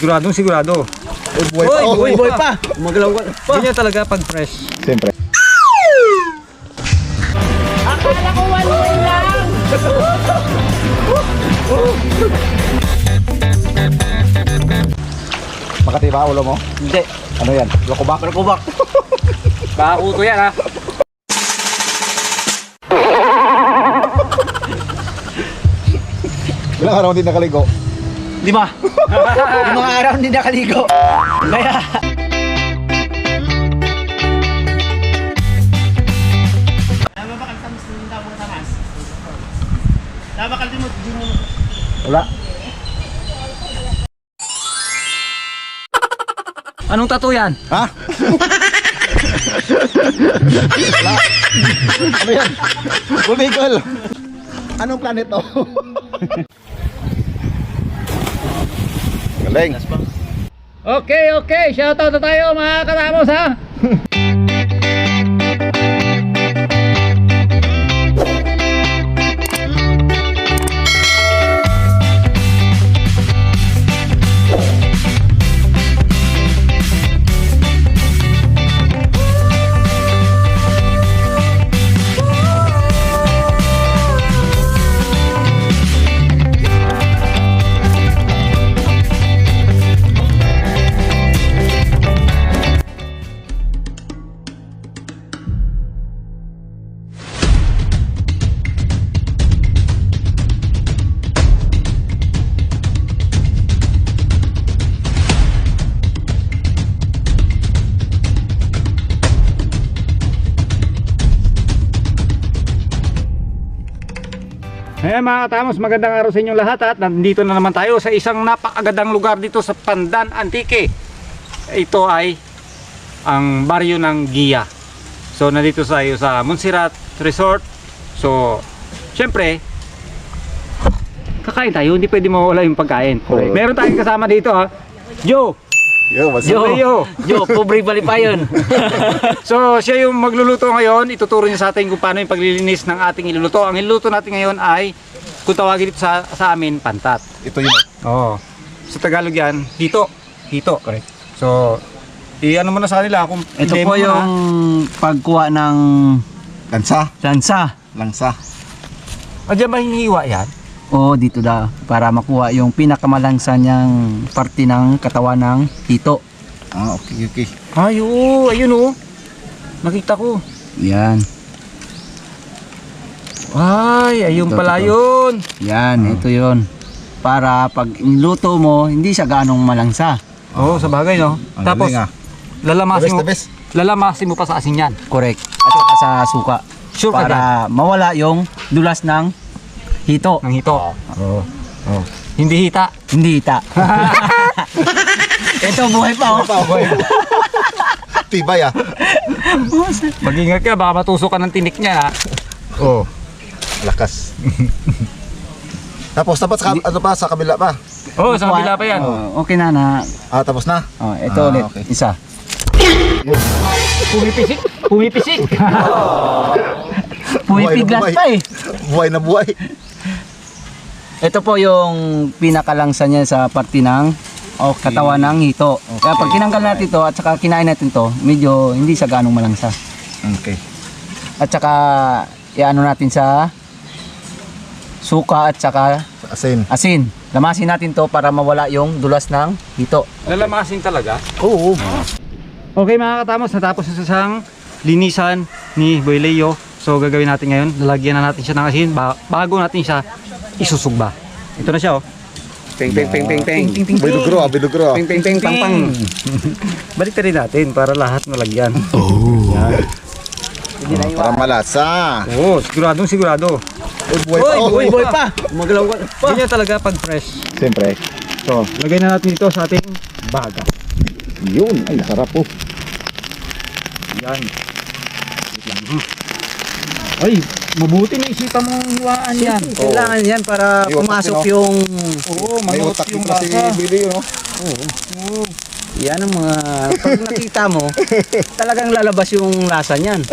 Siguradong sigurado. Uy, buhay pa. oh. Uy, boy pa. Magalaw ka pa. Ganyan talaga pag fresh. Siyempre. Makati ba ulo mo? Hindi. Ano yan? Lokobak? Barkubak. Bakakuto yan ha. Ilang araw hindi nakaligo? Lima. Mga araw hindi nakaligo. Kaya... Wala. Anong tattoo yan? Ha? Wala. ano yan? Bumigol. Anong planet to? Galing. Okay, okay. Shoutout na tayo mga katamos ha. Ayan mga katamos, magandang araw sa inyong lahat at nandito na naman tayo sa isang napakagandang lugar dito sa Pandan Antique. Ito ay ang baryo ng Gia. So nandito tayo sa Monserrat Resort. So, syempre, kakain tayo, hindi pwede mawala yung pagkain. Meron tayong kasama dito ha. Joe! Yo, what's Yo. up? Yo, pobre balipayon. So, siya yung magluluto ngayon. Ituturo niya sa atin kung paano yung paglilinis ng ating iluluto. Ang iluluto natin ngayon ay, kung tawagin dito sa, sa amin, pantat. Ito yun. Oo. Sa Tagalog yan, hito. Hito. Correct. So, i-ano mo na sa kanila kung Ito i-demo po mo na. yung pagkuha ng Lansa. lansa. Langsa. O, dyan ba hinihiwa yan? Oo, dito da. Para makuha yung pinakamalansa niyang parte ng katawan ng hito. Ah, okay, okay. Ay, oo. Ayun, oh. Nakita ko. Yan. Ay, ayun Ito, pala ito. yun. Yan, ito yon Para pag niluto mo, hindi siya ganong malangsa. Oo, sa bagay, no? Ang Tapos, galing, ah. Lalamasin mo, lalamasin mo pa sa asin yan. Correct. At saka sa suka. Sure ka dyan? Para mawala yung dulas ng hito. Ng hito. Oo. Oh. Hindi hita. Hindi hita. ito, buhay pa oh. Pa, boy. Tibay ah. Mag-ingat ka, baka matusok ka ng tinik niya. ha? Oo. Lakas. tapos, tapos, sa, ano pa, sa kabila pa. Oo, sa kabila pa yan. Oh, okay na na. Ah, tapos na. Oh, ito Ah, ulit. okay. Isa. Pumipisik. Pumipisik. Pumipiglas pa eh. Buhay na buhay. Ito po yung pinakalangsa niya sa parte ng o katawan ng hito. Kaya pag tinanggal natin ito at saka kinain natin to, medyo hindi siya ganong malangsa. Okay. At saka iano natin sa suka at saka Asin. asin. Lamasin natin to para mawala yung dulas ng hito. Lalamasin talaga. Oo. Okay mga katamos, natapos sa isang linisan ni Boy Leo. So gagawin natin ngayon, lalagyan na natin siya ng asin ba- bago natin siya isusugba. Ito na siya oh. Ping ping ping ping ping. Ping ping Bilugro ah, bilugro ah. Ping ping ping pang pang. Balik rin natin para lahat malagyan. Oh. Yan. Oh, para malasa. Oo, siguradong sigurado. Buhay pa. oh. Uy, boy pa. Magalaw ka pa. Ganyan talaga pag fresh. Siyempre. So, lagay na natin ito sa ating baga. Yun. Ay, sarap po. Yan. Ay, mabuti na isita mong hiwaan yan. Oo. Kailangan yan para Iwas pumasok kasi, no? yung... Oo, May manuot yung yung kasi baka. bili, no? Oo. Yan ang mga... Pag nakita mo, talagang lalabas yung lasa niyan.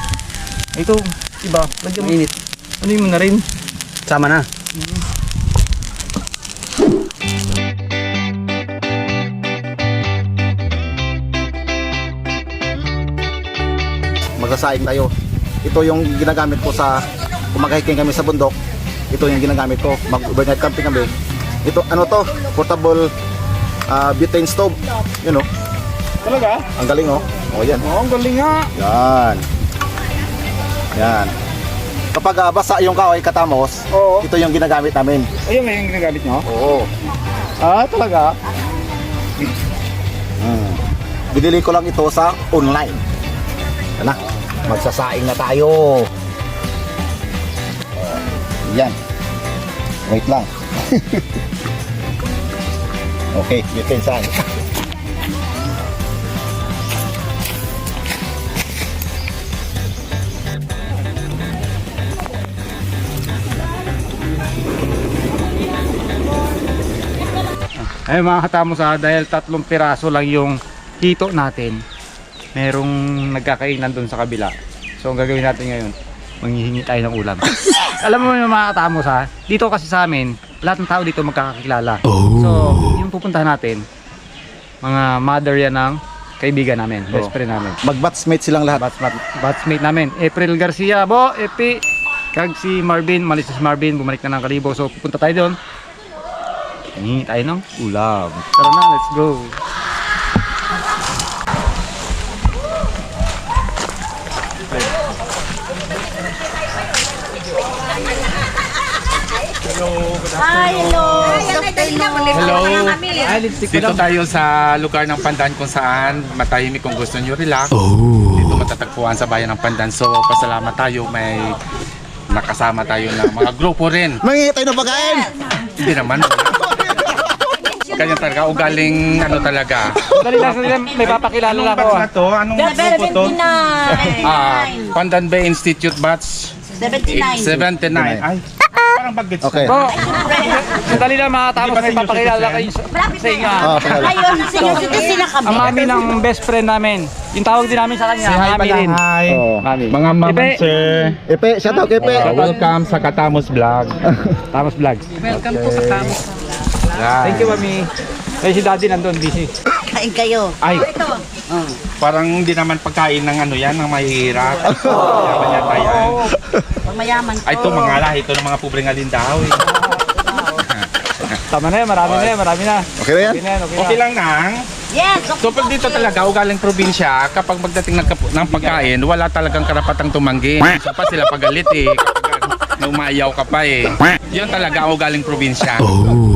Ito, iba. Lagyan mo. Mainit. Ano yung na rin? Sama na. Magkasaing tayo. Ito yung ginagamit ko sa kung kami sa bundok. Ito yung ginagamit ko. Mag-overnight camping kami. Ito ano to? Portable ah, butane stove. Yun oh. Talaga? Ang galing oh. Oh yan. Oo, ang galing nga. Yan. Yan. Kapag ah, basa yung kahoy katamos, Oo. ito yung ginagamit namin. Ayun nga yung ginagamit nyo? Oo. Ah, talaga? Hmm. Binili ko lang ito sa online. Yan na. Magsasaing na tayo. Oh, Yan. Wait lang. okay, bitin saan? Ay mga katamos ha, dahil tatlong piraso lang yung hito natin, merong nagkakainan doon sa kabila. So ang gagawin natin ngayon, manghihingi tayo ng ulam. Alam mo yung mga katamos ha, dito kasi sa amin, lahat ng tao dito magkakakilala. So yung pupuntahan natin, mga mother yan ng kaibigan namin, best Oo. friend namin. Mag-batchmate silang lahat. Batchmate, batchmate namin, April Garcia, Bo, Epi, kag si Marvin, malis si Marvin, bumalik na ng Kalibo. So pupunta tayo doon. Hingi tayo ng ulam. Tara na, let's go. Hi, hello. Hello. Dito tayo sa lugar ng Pandan kung saan matahimik kung gusto nyo relax. Dito matatagpuan sa bayan ng Pandan. So pasalamat tayo may nakasama tayo ng mga grupo rin. Mangingi tayo ng pagkain! Hindi naman. Kanya talaga, ugaling ano talaga. Dali lang, dali lang, may papakilala lang ako. ah. to? Anong grupo to? 79. Ah, Pandan Bay Institute Batch 79. 79. Ay, parang bagets. Okay. Bo, sandali lang mga tapos may papakilala kayo sa, sa inyo. ah. Ah, pangalan. Ayun, senior citizen na kami. Ang mami ng best friend namin. Yung tawag din namin sa kanya, mami rin. Hi. Oh. Mami. Mga ma'am Ipe, sir. Epe, shout out Epe. Uh, welcome sa Katamos Vlog. Tamos Vlogs. Welcome to sa Thank you, mami. Kasi si daddy nandun, busy. Kain kayo. Ay, parang hindi naman pagkain ng ano yan, ng mahihirap. Yaman yata yan. Pang mayaman ko. Ay, ito mga lahi, ito ng mga pobreng alindaw. Eh. Tama na yan, marami na yan, marami na. Okay na yan? Okay na yan, okay na. Okay lang nang. Yes. So pag dito talaga, ugaling probinsya, kapag magdating ng, kap- ng pagkain, wala talagang karapatang tumanggi. So pa sila pagalit eh. Kapag na umayaw ka pa eh. Yun talaga ang ugaling probinsya. all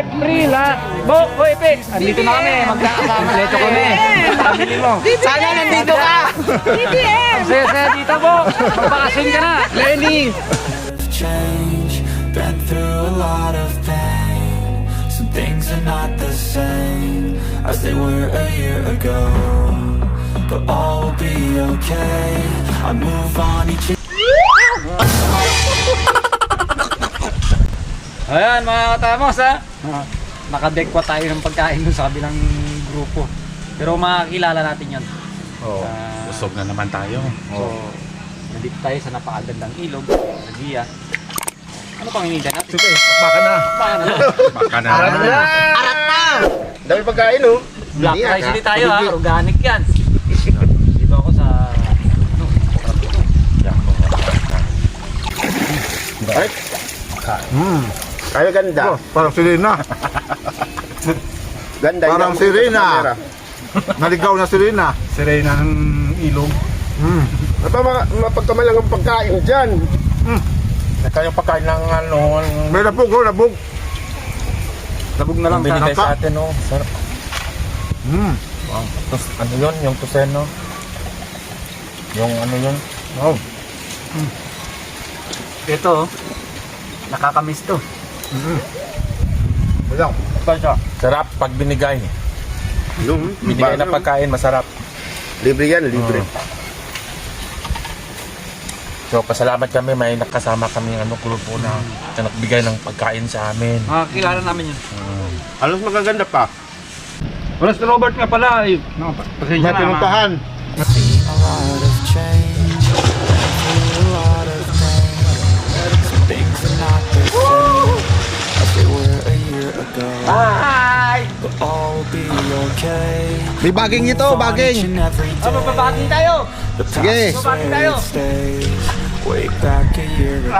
Prila! Bo, oy, Pe! Andito na kami, magkakasama leto kami. Family mo. Sana nandito ka! BBM! Ang saya-saya dito, Bo! Bakasyon ka na! Lenny! change Been through a lot of pain Some things are not the same As they were a year ago But all will be okay I move on each Ayan, mga katamos, ha? Nakadekwa tayo ng pagkain dun sa kabilang grupo. Pero makakilala natin yan. Oh, Ah. busog na naman tayo. So, nandito tayo sa napakagandang ilog, sa Gia. Ano pang hinihintay natin? Sige, baka na. Baka na. Baka na. Dami pagkain oh. Black Hindi, rice ah. ulit tayo ha, organic yan. Dito ako sa... Ano, Right? Hmm. Kaya ganda. Parang sirena. Ganda. Parang Yung- sirena. Naligaw na sirena. sirena ng ilog. Hmm. Mapama- Mapagkamalang ang pagkain dyan. Ito yung pagkain ng ano, May labog, oh, labog. Labog na lang binigay sa atin, no? Sarap. Hmm. Tus, ano yun? Yung tuseno? Yung ano yun? Oh. Ito, oh. nakakamiss to. Wala. Sarap pag binigay. Yung, Binigay na pagkain, masarap. Libre yan, libre. So pasalamat kami may nakasama kami ano grupo na, na nagbigay ng pagkain sa amin. Makakilala namin yun. Halos magaganda pa. Wala si Robert nga pala. Eh. No, pasensya na. pinuntahan. Okay. May baging ito, baging. every day. Babati tayo. Sige. is where it stays. Way back a year ago.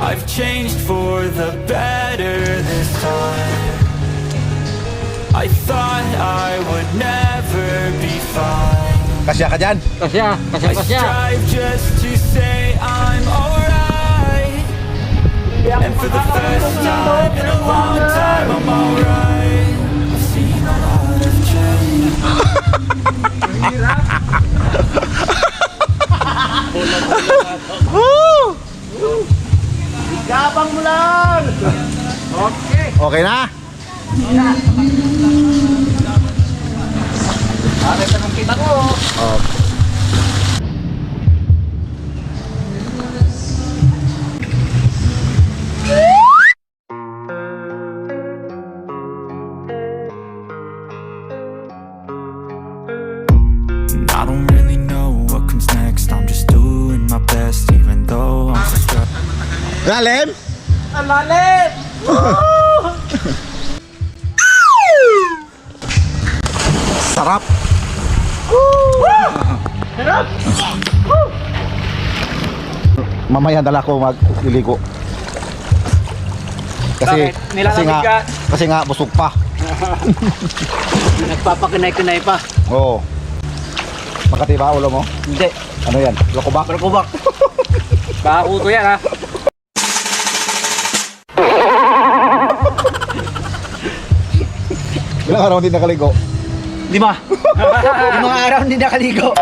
I've changed for the better this time. I thought I would never be fine. Kasya ka dyan? Kasya, kasya, I kasya. strive just to say I'm alright. And for the first time in a long time, I'm alright. I've seen a lot of change. Okay na? And Mamaya dala ko magliligo. Kasi Bakit? Nilalamig kasi nga ka? kasi nga busog pa. Nagpapakinay-kinay pa. Oo. Makati ba ulo mo? Hindi. Ano yan? Lokobak? Barkubak. Bakakuto yan ha. Ilang araw hindi nakaligo? Lima. Limang araw hindi nakaligo.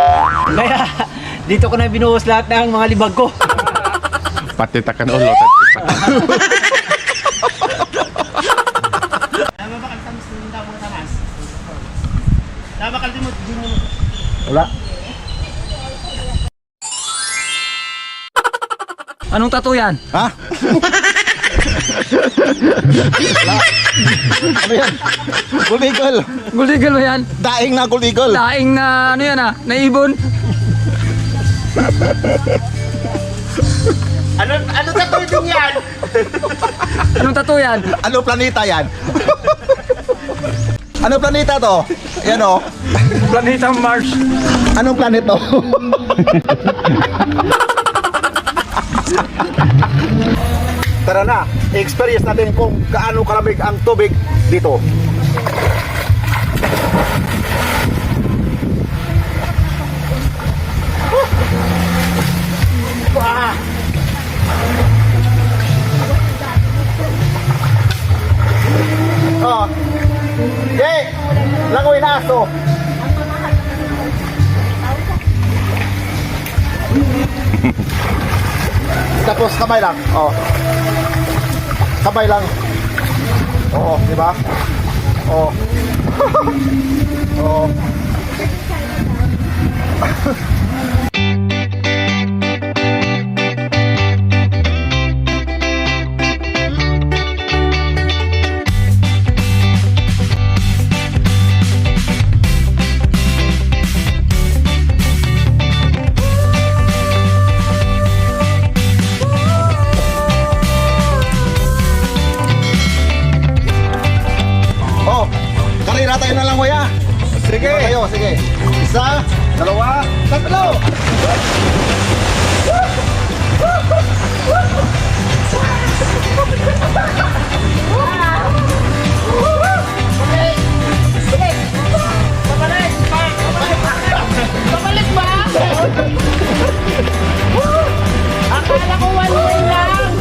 Kaya dito ko na binuhos lahat ng mga libag ko. Pati takan ulo. Wala. Anong tattoo yan? Ha? Wala. ano yan? Guligol. Guligol ba yan? Daing na guligol. Daing na ano yan ah, naibon. Ano, ano tattoo din yan? Anong tattoo yan? Ano planeta yan? ano planeta to? Yan o. Planetang Mars. Anong planet to? Tara na, experience natin kung gaano kalamig ang tubig dito. Tapos kamay lang. Oh. Kamay lang. Oo, di ba? Oo. Oo. Kuya, tayo na lang kuya. Sige. Dito tayo, sige. Isa, dalawa, tatlo. Pabalik ba? Akala ko one way lang.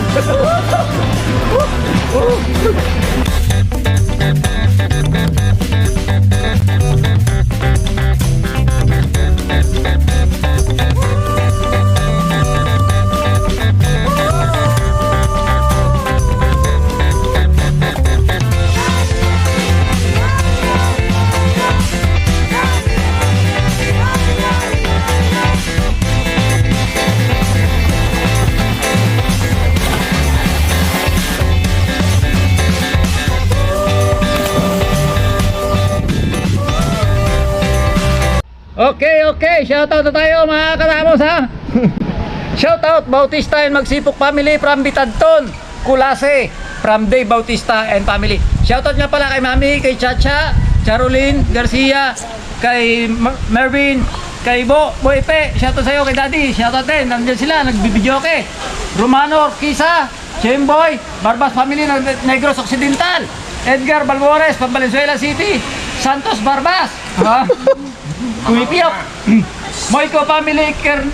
Shoutout na tayo mga katamos ha. shoutout Bautista and Magsipok family from Bitadton, Kulase, from Dave Bautista and family. Shoutout nga pala kay Mami, kay Chacha, Charolyn Garcia, kay Mer- Mervin, kay Bo, Boype, shoutout sa'yo, kay Daddy, shoutout din, nandiyan sila, nagbibideo ke. Romano Orquiza, Chemboy, Barbas Family ng Negros Occidental, Edgar Balbores, from Valenzuela City, Santos Barbas, ha? Kumipiyok, Moico Family, Ker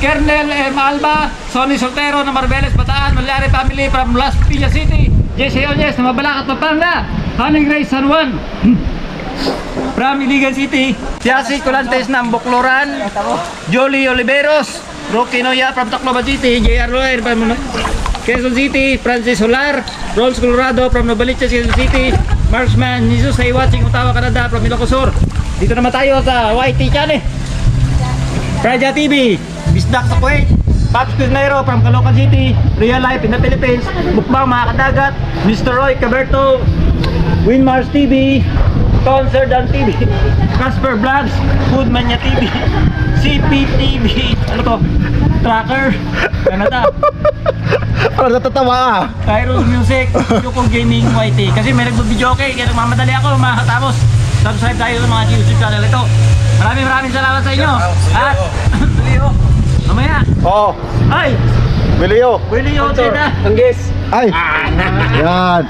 Kernel M. Alba, Sonny Soltero na Marbeles Bataan, Malyari Family from Las Piñas City, Jesse Onyes na Mabalacat Pampanga, Honey Grace San Juan, from Iligan City, Tiasi Colantes ng Bukloran, Jolie Oliveros, Rocky Noya from Tacloban City, J.R. Loer from Quezon City, Francis Solar, Rolls Colorado from Novaliches, Quezon City, Marksman, Jesus ay watching Ottawa, Canada from Ilocos Sur. Dito naman tayo sa YT channel. Praja TV, Bisdak sa Kuwait, Paps Pisnero from Caloocan City, Real Life in the Philippines, Mukbang mga kadagat, Mr. Roy Caberto, Winmars TV, Concert Dan TV, Casper Vlogs, Food Mania TV, CPTV, ano to? Tracker, Canada, Parang natatawa ah. Kairos Music, Yuko Gaming YT. Kasi may nagbibideo okay, kaya nagmamadali ako mga katapos. Subscribe tayo sa mga YouTube channel ito. Maraming maraming salamat sa inyo. At, Leo, mamaya, Oo. ay, Wilio. Willie Yotze na. Anggis. Ay. Yan.